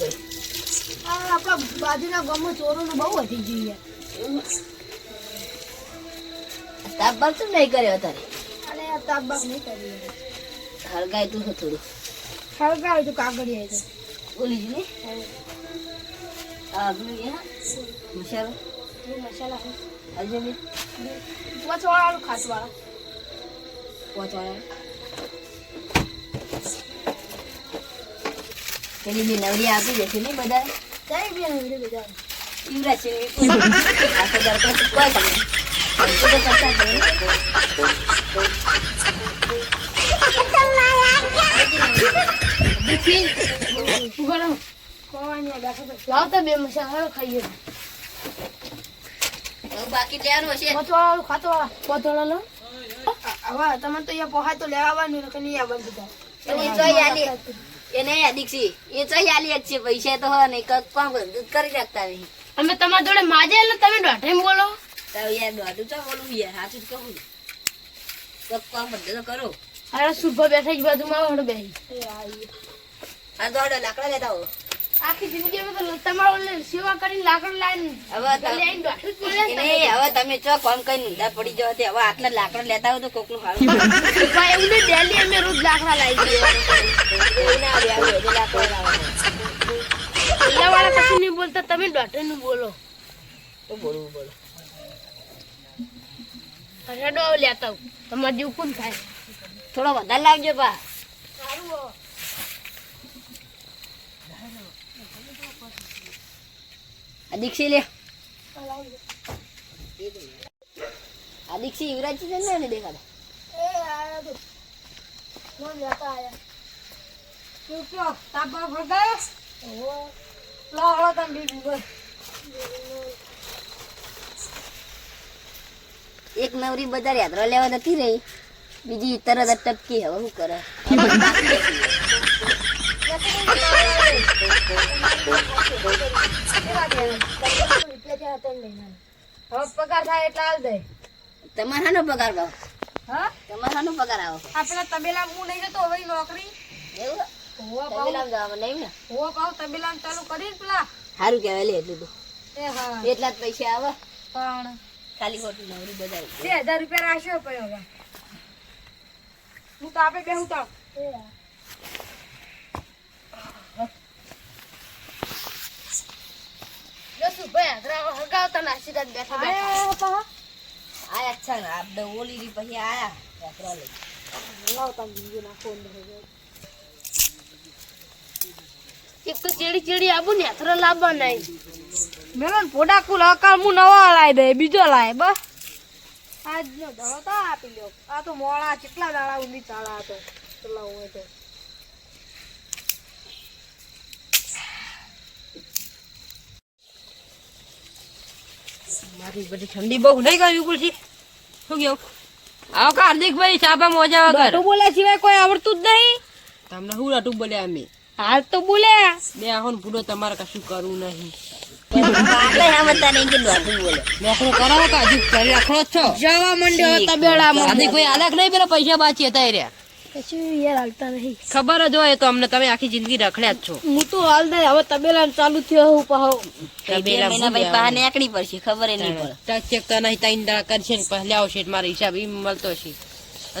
કોઈ આ આપણા બાજુના ગામમાં ચોરોનું બહુ વધી ગયું યાર તાપબાપ શું નહીં કર્યો તારે અને તાપબાપ તાપ નહીં કર્યો. હળગાય તું છે થોડું. હળગાય તું કાગળિયા તો. બોલી જ ને? આ પેલું એ મસાલો. હજુ બી વચવાળાનું ખાસવાળા. પેલી બી નવરી આપી દેશે નહીં બધા કઈ બી નવરી બધા. યુવરાજ છે આખો દાડો કોઈ લેવાનું તમે તો અહીંયા પહોંચાય તો લેવા આવવાનું ને નહીં આવવાનું બધા. એને દીક્ષી એ તો આલી જ છે. પૈસા તો હોય નહીં કંઈક કામ કરી શકતા નહીં. અમે તમારા જોડે માજે એટલે તમે દોઢેમ બોલો. તો યાર દોઢું તો બોલું? યાર સાચું જ કહું કંઈક કામ બધું તો કરો? અરે સુભા બેઠા જ બાજુમાં આવડે બેહી. આ દોઢ લાકડા લેતા હો આખી જિંદગી અમે તો તમારો સેવા કરીને લાકડું લાવીને હવે દોઢું હવે તમે ચો કામ કઈ ઊંધા પડી જાવ તે. હવે આટલા લાકડા લેતા હો તો કોકનું હારું. એવું નહીં ડેલી અમે રોજ લાકડા લાવી દઈએ. તમે ડોક્ટરનું નું બોલો. તો બોલવું બોલો. રેડો લેતા આવું. તમારે જેવું કોણ થાય? થોડો વધારે લાવજો પા આ દીક્ષી લે. આ દીક્ષી યુવરાજ છે ને એને દેખાડે લાવો તમે બીજું બોલ એક નવરી બધા યાત્રા લેવા નથી રહી. બીજી તરત જ ટપકી હવે શું કરે? પગાર થાય એટલે હાલ પગાર ભાવ? હા? તમારાનો પગાર આવો? આપણા તબેલા હું નહીં જતો હવે નોકરી. એવું? હોવા પાઉં તબેલા ચાલુ કરી પેલા. સારું કહેવાય લે એટલું તો હા. એટલા જ પૈસા આવે. પણ ખાલી ખોટું નવરી બધા બે હજાર રૂપિયા રાખ્યો પડ્યો હવે. હું તો આપે તો. જ બેઠા બેઠા. આયા છે ને આપણે ઓલી પછી આયા. એક તો ચેડી ચેડી આબુ ને અથરો લાવવા નહીં મેલન પોડા કુલ અકાળ હું નવા લાય દે બીજો લાય બસ. આજ નો દડો તો આપી લ્યો. આ તો મોળા કેટલા દાડા ઊંધી ચાળા હતો કેટલા હોય તો. મારી બધી ઠંડી બહુ નહીં ગઈ વિપુલ શું ગયો આવો હાર્દિકભાઈ સાબા મોજા વગર. તો બોલ્યા સિવાય કોઈ આવડતું જ નહીં. તમને શું રાટું બોલ્યા અમે હાલ તો બોલ્યા બે આહો ભૂલો તમારે કશું કરવું નહીં. છો. એ ખબર જ હોય તો અમને તમે આખી જિંદગી રખડ્યા જ છો. હું તો હાલ નહીં હવે તબેલા ચાલુ થયો હું પાહો. બે મહિના નીકળી પડશે ખબર નહીં ચેક તો નહીં ત્રણ દાડા કરશે ને પહેલા આવશે મારો હિસાબ એમ મળતો હશે.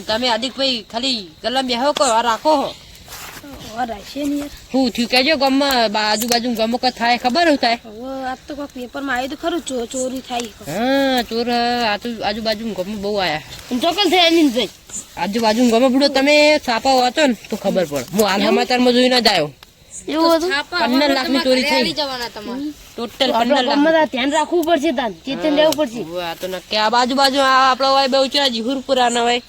તમે અધિક ભાઈ ખાલી ગલમ બેહો કો રાખો હો. શું થયું? કેજો ગામમાં આજુબાજુ ગામમાં કઈ થાય ખબર હું થાય? હવે આ તો કોઈ પેપરમાં આવ્યું તો ખરું ચો- ચોરી થાય હા ચોર આજુ આજુબાજુ ગામમાં બહુ આયા. ચોકલ થાય એની ભાઈ આજુબાજુ ગામમાં બુડો તમે છાપા વાંચો ને તો ખબર પડે. હું હાલ સમાચારમાં જોઈને જ આવ્યો ચોરી થઈ. ટોટલ પંદર લાખ. ધ્યાન રાખવું પડશે તાન ચેતન લેવું પડશે. ઉવ્વ, આ તો નક્કી આ બાજુ બાજુ આ આપડો હોય બહુ ચા જીહુરપુરા ના હોય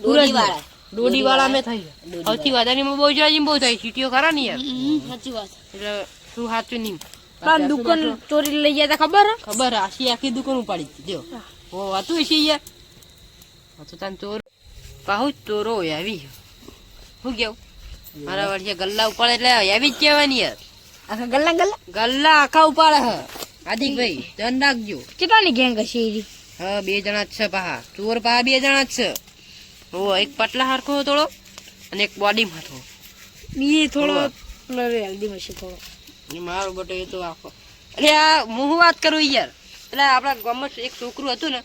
દોરી વાળા દોડી વાળા મે થઈ સૌથી વધારે બહુ ચા બહુ થાય. સીટીઓ ખરા ને યાર? સાચી વાત. એટલે શું સાચું નહીં પણ દુકાન ચોરી લઈ ગયા ખબર? ખબર આખી આખી દુકાન ઉપાડી દીધી. દ્યો. ઓ હતું છે યાર. આ તાન ચોર પાહુ ચોરો આવી શું કેવું? મારા વર્ષે ગલ્લા ઉપાડે એટલે આવી જ કહેવાની યાર. આખા ગલ્લા ગલ્લા? ગલ્લા આખા ઉપાડે હ. હાર્દિકભાઈ ધ્યાન રાખજો. કેટલાની ગેંગ હશે હા બે જણા જ છે પાહા. ચોર પાહા બે જણા જ છે. ઓ એક પટલા હારખો થોડો અને એક બોડી માં થોડો બી થોડો હોવે. નરે થોડો. એ મારો બટો એ તો આખો. અરે આ હું વાત કરું યાર? એટલે આપણા ગામમાં એક છોકરું હતું ને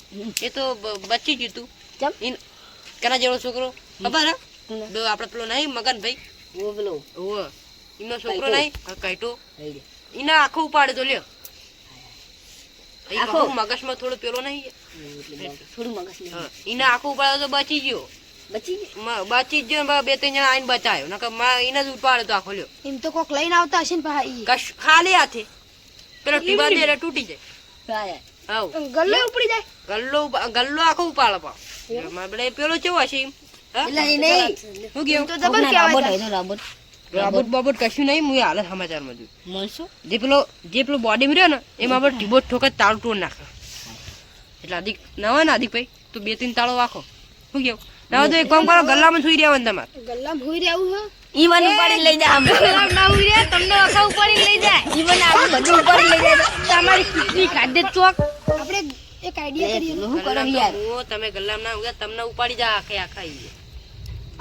એ તો બચી ગયું હતું કેમ? કેના જેવો છોકરો? ખબર હે? આપણે પેલો નહીં મગનભાઈ? ઓ પેલો. ઓ એનો છોકરો નહીં? કઈટો એને આખો ઉપાડ્યો તો લ્યો. એ આખો? મગજમાં થોડો પેલો નહીં થોડું મગજ એને આખો ઉપાડે તો બચી ગયો. બચી ગઈ મ- બચી જ ગયો બે ત્રણ જણા આઈને બચાયો. નકર મા- એને જ ઉપાડે તો આખો લ્યો. એમ તો કોક લઈને આવતા હશે ને ભાઈ કશ ખાલી હાથે. પેલો ટીબા દે એટલે તૂટી જાય. કાયા ઉપડી જાય. ગલ્લો ગલ્લો આખો ઉપાડે મારે પેલો કેવો હશે એમ? એટલે નહીં. શું કેવું તો જબર કહેવાય રાબોટ બાબોટ કશું નહીં હું હાલ સમાચારમાં જોયું. મળશો? જે પેલો જે પેલો બોડી રહ્યો ને એમાં આપણે ટીબો ઠોકે તાળું તોડ નાખે. એટલે અધિક ના હોય ને અધિક ભાઈ તો બે ત્રણ તાળો વાખો. શું કેવું? ના તો એક કામ કરો ગલ્લામાં સુઈ રહ્યા હોય તમારે. ગલ્લામાં સુઈ રહ્યા હોય ઉપાડી લઈ. ના તમને ઉપાડી લઈ જાય ઈ મને બધું ઉપાડી લઈ જાય તમારી કિડની કાઢે ચોક આપણે એક આઈડિયા કરીએ. શું કરો યાર? તમે ગલ્લામાં ના તમને ઉપાડી જા આખે આખા ઈ.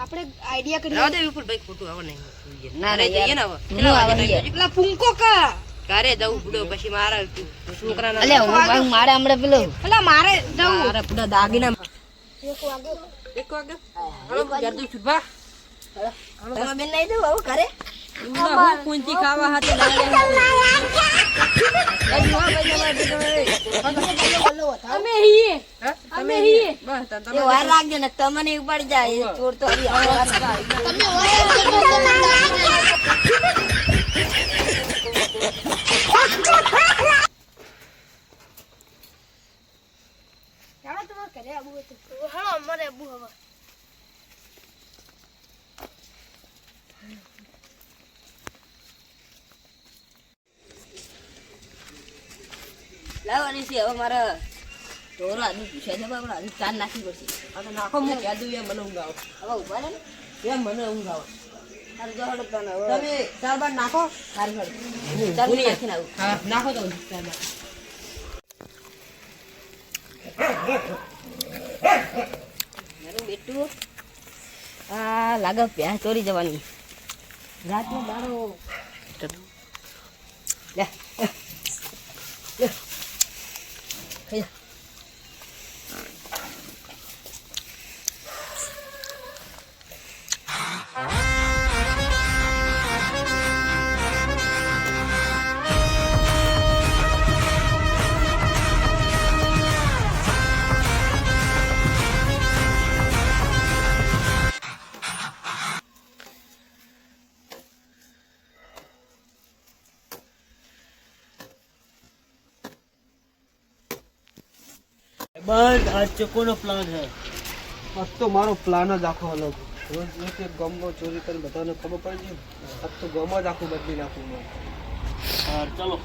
આપણે આઈડિયા કરી રાવ દે વિપુલ ભાઈ ખોટું આવે નહીં. ના, રે જઈએ ને હવે. ટાઈમ ફૂંકો કા. ઘરે જવું પડ્યો પછી મારા છોકરાના અલે હું ભાઈ મારે હમણે પેલો પેલા મારે જવું. મારે બધા દાગીના એક વાગે. એક વાગે? હાલો જલ્દી છૂટવા તમે બેન નહીં દઉં આવો ઘરે. હું કુંચી ખાવા હાથે અમે હીએ તમે બસ તમે વાર લાગજો ને, તમને ઉપાડી જાય ચોર તો. ચાલો તમારે ઘરે આવું હતું. હાલો અમારે આવું હવે. લાવો છે. હવે મારે ઢોરો આદુ પૂછે છે બાપડો આદુ ચાર નાખી પડશે. તો નાખો હું કહેતું એમ મને ઊંઘ આવે. હવે ઊભા રહે ને? એમ મને ઊંઘ આવે. તમે ચાર બાર નાખો? સારું નાખીને આવું. હા. નાખો તો ચાર બાર મારું બેટું આ લાગે પ્યાસ ચોરી જવાની. રાતનો દાડો. લે. લે. બસ આ ચકોનો પ્લાન હે આજ તો મારો પ્લાન જ આખો અલગ. રોજ એક એક ગામમાં ચોરી કરીને બધાને ખબર પડી ગઈ. આજ તો ગામ જ આખું બદલી નાખું હા ચલો.